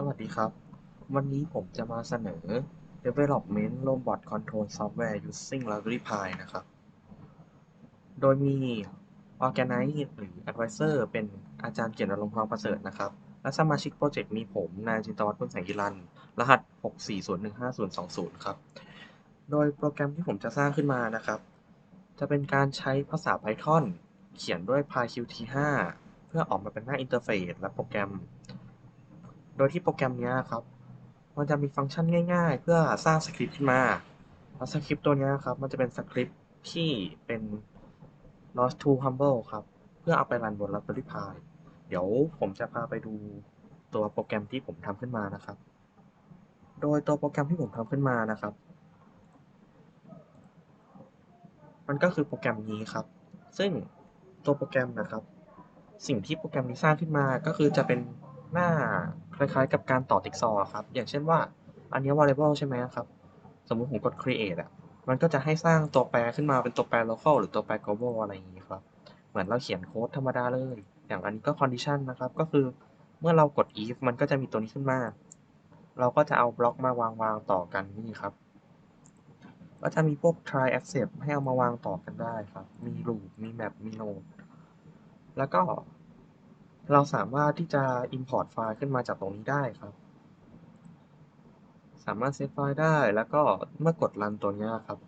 สวัสดีครับ วันนี้ผมจะมาเสนอ Development Robot Control Software Using Raspberry Pi นะครับ โดยมี Organize หรือ Advisor เป็นอาจารย์เกียรติรงค์ทองประเสริฐนะครับ และสมาชิกโปรเจกต์มีผม นายจินตวัฒน์พุนแสงกิรัน รหัส 64015020 ครับ โดยโปรแกรมที่ผมจะสร้างขึ้นมานะครับ จะเป็นการใช้ภาษา Python เขียนด้วย PyQt5 เพื่อออกมาเป็นหน้าอินเทอร์เฟซและโปรแกรม โดยที่โปรแกรมนี้ครับ มันจะมีฟังก์ชันง่าย ๆ เพื่อสร้างสคริปต์ขึ้นมาแล้วสคริปต์ตัวนี้ครับ มันจะเป็นสคริปต์ที่เป็น lost to humble ครับ เพื่อเอาไปรันบน Raspberry Pi เดี๋ยวผมจะพาไปดูตัวโปรแกรมที่ผมทำขึ้นมานะครับ โดยตัวโปรแกรมที่ผมทำขึ้นมานะครับ มันก็คือโปรแกรมนี้ครับ ซึ่งตัวโปรแกรมนะครับ สิ่งที่โปรแกรมนี้สร้างขึ้นมาก็คือจะเป็นหน้า คล้ายๆ กับการต่อติ๊กซอว์ครับ อย่างเช่นว่าอันนี้ variable ใช่ไหมครับ สมมุติผมกด create อะ มันก็จะให้สร้างตัวแปรขึ้นมาเป็นตัวแปร local หรือตัวแปร global อะไรอย่างนี้ครับ เหมือนเราเขียนโค้ดธรรมดาเลย อย่างอันนี้ก็ condition นะครับ ก็คือเมื่อเรากด if มันก็จะมีตัวนี้ขึ้นมา เราก็จะเอาบล็อกมาวางวางต่อกันนี่ครับ ก็จะมีพวก try accept ให้เอามาวางต่อกันได้ครับ มี loop มี map มี node แล้วก็ เราสามารถที่จะ import ไฟล์ขึ้นมาจากตรงนี้ได้ครับ สามารถเซฟไฟล์ได้แล้วก็เมื่อกด run ตัวนี้ครับ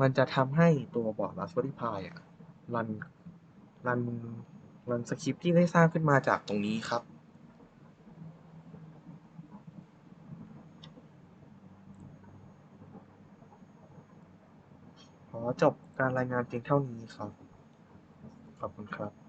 มันจะทำให้ตัวบอร์ด Raspberry Pi อะ run run run สคริปที่ได้สร้างขึ้นมาจากตรงนี้ครับ ขอจบการรายงานเพียงเท่านี้ครับ ขอบคุณครับ